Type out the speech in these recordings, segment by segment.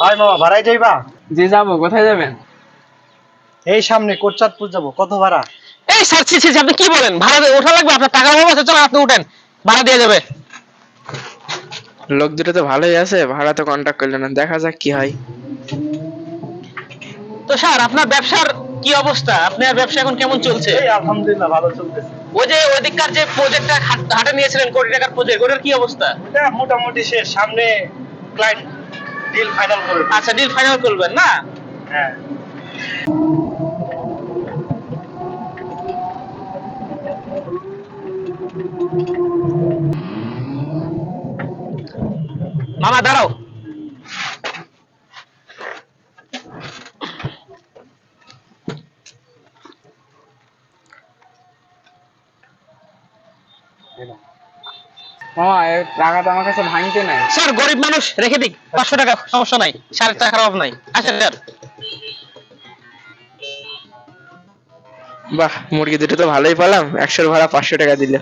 High মামা ভাড়ায় যাইবা? জি যাব কোথায় যাবেন? এই সামনে কোটচাঁদপুর যাব। কত ভাড়া? এই স্যার ছি ছি আপনি কি বলেন? ভাড়া দিয়ে ওঠা লাগবে? আপনার টাকা অভাব আছে চলো আপনি উঠেন। ভাড়া দিয়ে যাবে। লোক দুটো তো ভালোই আছে ভাড়া তো কন্ট্যাক্ট করল না। দেখা যাক কি হয়। তো স্যার আপনার ব্যবসার কি অবস্থা? আপনার ব্যবসা এখন কেমন চলছে? এই আলহামদুলিল্লাহ ভালো চলতেছে। ওই যে ওই দিককার যে প্রজেক্টটা হাটে নিয়েছিলেন কোটি টাকার প্রজেক্ট ওটার কি অবস্থা? এটা মোটামুটি শেষ। সামনে ক্লায়েন্ট ডিল ফাইনাল করে দিই। আচ্ছা ডিল ফাইনাল করবেন না? হ্যাঁ। মামা দাঁড়াও। মামা এই টাকাটা আমার কাছে ভাঙতে নাই। স্যার গরিব মানুষ রেখে দিক। পাঁচশো টাকা সমস্যা নাই। সাড়ে টাকার অভাব নাই। আচ্ছা স্যার। বাহ মুরগি দুটো তো ভালোই পেলাম। একশোর ভাড়া পাঁচশো টাকা দিল।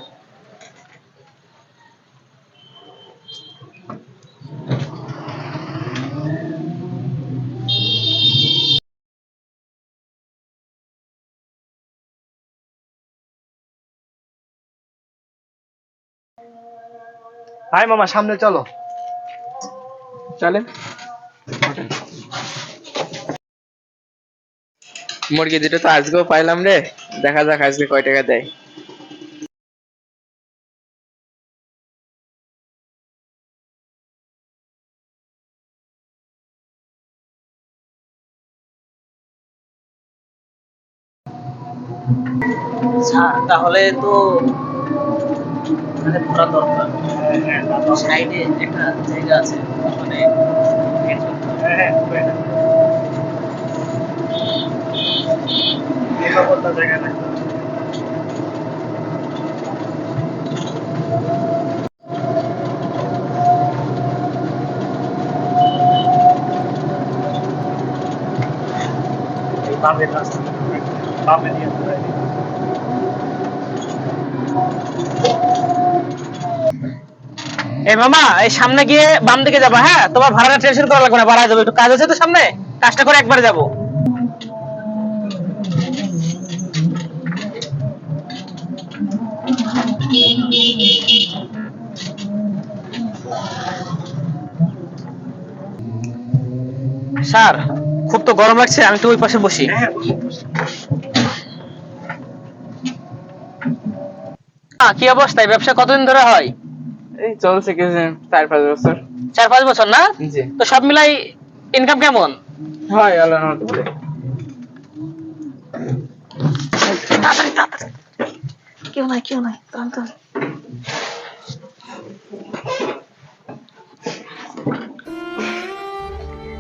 হাই মামা সামনে চলো। চলেন। মুরগি দুটো তো আজকেও পাইলাম রে। দেখা যাক আজকে কয় টাকা দেয়। তাহলে তো মানে ঘোরা দরকার। সাইডে একটা জায়গা আছে মানে হ্যাঁ হ্যাঁ হয়ে যাবে। নিরাপত্তা জায়গা নাই এই বামের রাস্তা বামে দিয়ে চলে যাই। এই মামা, এই সামনে গিয়ে বাম দিকে যাবা হ্যাঁ? তোমার ভাড়াটা টেনশন করা লাগবে না ভাড়া যাবে একটু কাজ আছে তো সামনে? কাজটা করে একবারে যাব। স্যার, খুব তো গরম লাগছে, আমি তো ওই পাশে বসি। কি অবস্থা? এই ব্যবসা কতদিন ধরে হয়? এই চলছে কিছু চার পাঁচ বছর। চার পাঁচ বছর না? জি। তো সব মিলাই ইনকাম কেমন? হয় আল্লাহর মতো তাড়াতাড়ি তাড়াতাড়ি। কেউ নাই কেউ নাই তাড়াতাড়ি।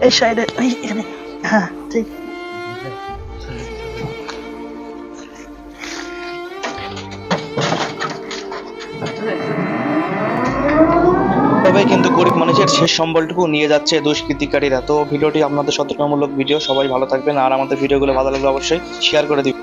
এই সাইডে এই এখানে। হ্যাঁ ঠিক। তবে কিন্তু গরিব মানুষের শেষ সম্বলটুকু নিয়ে যাচ্ছে দুষ্কৃতিকারীরা। তো ভিডিওটি আপনাদের সতর্কমূলক ভিডিও, সবাই ভালো থাকবেন। আর আমাদের ভিডিওগুলো ভালো লাগলে অবশ্যই শেয়ার করে দিবেন।